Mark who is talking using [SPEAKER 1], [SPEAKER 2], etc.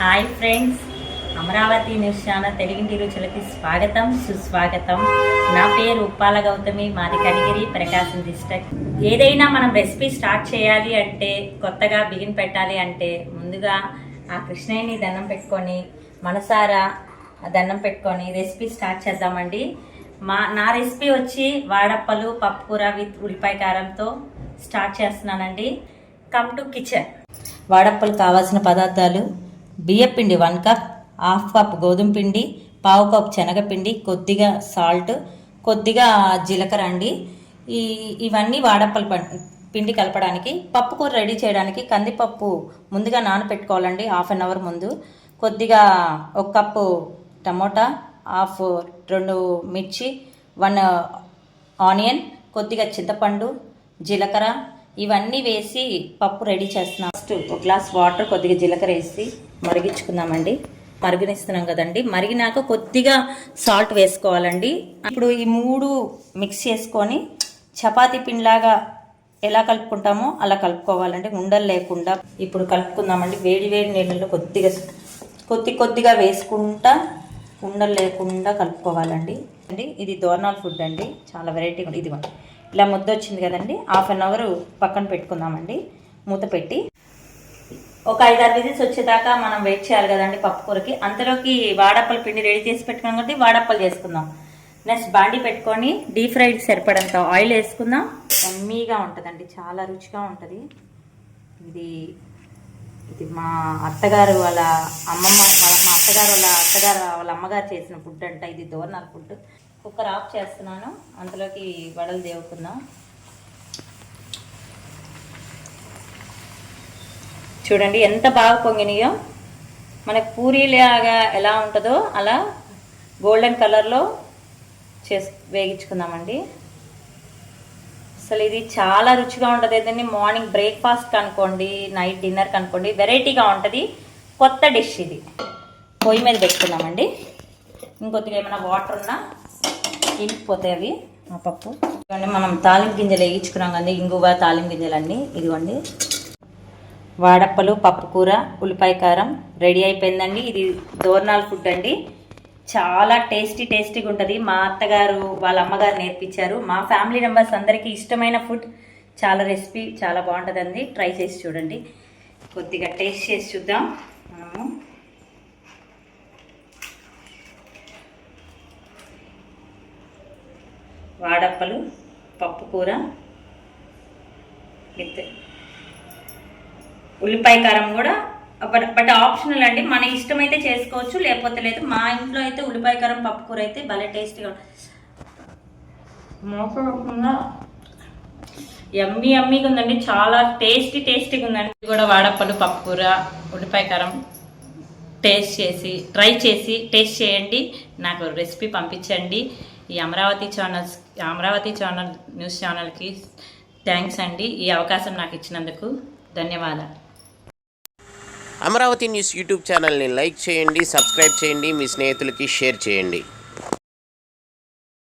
[SPEAKER 1] Hi friends Amaravati news channel తెలుగింటి రుచులకి స్వాగతం సుస్వాగతం. నా పేరు ఉప్పాల గౌతమి మాది కనిగిరి ప్రకాశం డిస్ట్రిక్ట్ ఏదైనా మనం రెసిపీ స్టార్ట్ చేయాలి అంటే కొత్తగా బిగిన్ పెట్టాలి అంటే ముందుగా ఆ కృష్ణయ్యని దండం పెట్టుకొని మనసారా దండం పెట్టుకొని రెసిపీ స్టార్ట్ చేద్దామండి. మా నా రెసిపీ వచ్చి వాడప్పలు పప్పుకూర విత్ ఉల్లిపాయ కారంతో స్టార్ట్ చేస్తున్నానండి. కమ్ టు కిచెన్ వాడప్పలు కావాల్సిన పదార్థాలు బియ్యపిండి వన్ కప్ హాఫ్ కప్ గోధుమ పిండి పావు కప్ శనగపిండి కొద్దిగా సాల్ట్ కొద్దిగా జీలకర్ర అండి. ఈ ఇవన్నీ వాడప్పలు పిండి కలపడానికి పప్పు కూర రెడీ చేయడానికి కందిపప్పు ముందుగా నానబెట్టుకోవాలండి హాఫ్ అన్ అవర్ ముందు. కొద్దిగా ఒక కప్పు టమోటా హాఫ్ రెండు మిర్చి వన్ ఆనియన్ కొద్దిగా చింతపండు జీలకర్ర ఇవన్నీ వేసి పప్పు రెడీ చేస్తున్నాం. ఫస్ట్ ఒక గ్లాస్ వాటర్ కొద్దిగా జీలకర్ర వేసి మరిగించుకుందామండి. మరిగినిస్తున్నాం కదండి. మరిగినాక కొద్దిగా సాల్ట్ వేసుకోవాలండి. ఇప్పుడు ఈ మూడు మిక్స్ చేసుకొని చపాతీ పిండిలాగా ఎలా కలుపుకుంటామో అలా కలుపుకోవాలండి. ఉండలు లేకుండా ఇప్పుడు కలుపుకుందామండి. వేడి వేడి నీళ్ళలో కొద్దిగా కొద్ది కొద్దిగా వేసుకుంటా ఉండలు లేకుండా కలుపుకోవాలండి. అండి ఇది దోర్నాల్ ఫుడ్ అండి. చాలా వెరైటీ ఇది. ఇలా ముద్ద వచ్చింది కదండి. హాఫ్ అన్ అవర్ పక్కన పెట్టుకుందామండి. మూత పెట్టి ఒక ఐదారు విజిల్స్ వచ్చేదాకా మనం వెయిట్ చేయాలి కదండి పప్పుకూరకి అంతలోకి వాడప్పల పిండి రెడీ చేసి పెట్టుకున్నాం కాబట్టి వాడప్పలు చేసుకుందాం. నెక్స్ట్ బాండి పెట్టుకొని డీప్ ఫ్రైడ్ సరిపడంత ఆయిల్ వేసుకుందాం. ఎమ్మీగా ఉంటుందండి చాలా రుచిగా ఉంటుంది. ఇది ఇది మా అత్తగారు వాళ్ళ అమ్మమ్మ వాళ్ళ మా అత్తగారు వాళ్ళ అత్తగారు వాళ్ళ అమ్మగారు చేసిన ఫుడ్ అంట ఇది దోర్నాల్ ఫుడ్. కుక్కర్ ఆఫ్ చేస్తున్నాను అందులోకి వడలు దేవుకుందాం. చూడండి ఎంత బాగా పొంగినాయో. మనకు పూరీలాగా ఎలా ఉంటుందో అలా గోల్డెన్ కలర్లో చేసి వేగించుకుందామండి. అసలు ఇది చాలా రుచిగా ఉంటుంది. ఏదండి? మార్నింగ్ బ్రేక్ఫాస్ట్ అనుకోండి నైట్ డిన్నర్ అనుకోండి వెరైటీగా ఉంటుంది. కొత్త డిష్ ఇది. పొయ్యి మీద పెట్టుకుందామండి. ఇంకొద్దిగా ఏమైనా వాటర్ ఉన్నా ఇంకిపోతాయి అవి. ఆ పప్పు. ఇదిగోండి మనం తాలింపు గింజలు వేయించుకున్నాం కదండి ఇంగువ తాలింపు గింజలన్నీ. ఇదిగోండి. వాడప్పలు పప్పుకూర ఉల్లిపాయ కారం రెడీ అయిపోయిందండి. ఇది దోర్నాల్ ఫుడ్ అండి. చాలా టేస్టీ టేస్టీగా ఉంటుంది. మా అత్తగారు వాళ్ళ అమ్మగారు నేర్పించారు. మా ఫ్యామిలీ మెంబర్స్ అందరికీ ఇష్టమైన ఫుడ్. చాలా రెసిపీ చాలా బాగుంటుందండి. ట్రై చేసి చూడండి. కొద్దిగా టేస్ట్ చేసి చూద్దాం. మనము వాడప్పలు పప్పుకూర విత్ ఉల్లిపాయ కారం కూడా బట్ బట్ ఆప్షనల్ అండి. మన ఇష్టమైతే చేసుకోవచ్చు లేకపోతే లేదు. మా ఇంట్లో అయితే ఉల్లిపాయ కారం పప్పు కూర అయితే భలే టేస్టీగా మోసకుండా ఎమ్మి ఎమ్మిగా ఉందండి. చాలా టేస్టీ టేస్టీగా ఉందండి. కూడా వాడప్పలు పప్పు కూర ఉల్లిపాయ కారం. టేస్ట్ చేసి ట్రై చేసి టేస్ట్ చేయండి. నాకు రెసిపీ పంపించండి. ఈ Amaravati channels Amaravati channel news ఛానల్కి థ్యాంక్స్ అండి. ఈ అవకాశం నాకు ఇచ్చినందుకు ధన్యవాదాలు.
[SPEAKER 2] అమరావతి న్యూస్ యూట్యూబ్ ఛానల్ని లైక్ చేయండి సబ్స్క్రైబ్ చేయండి మీ స్నేహితులకి షేర్ చేయండి.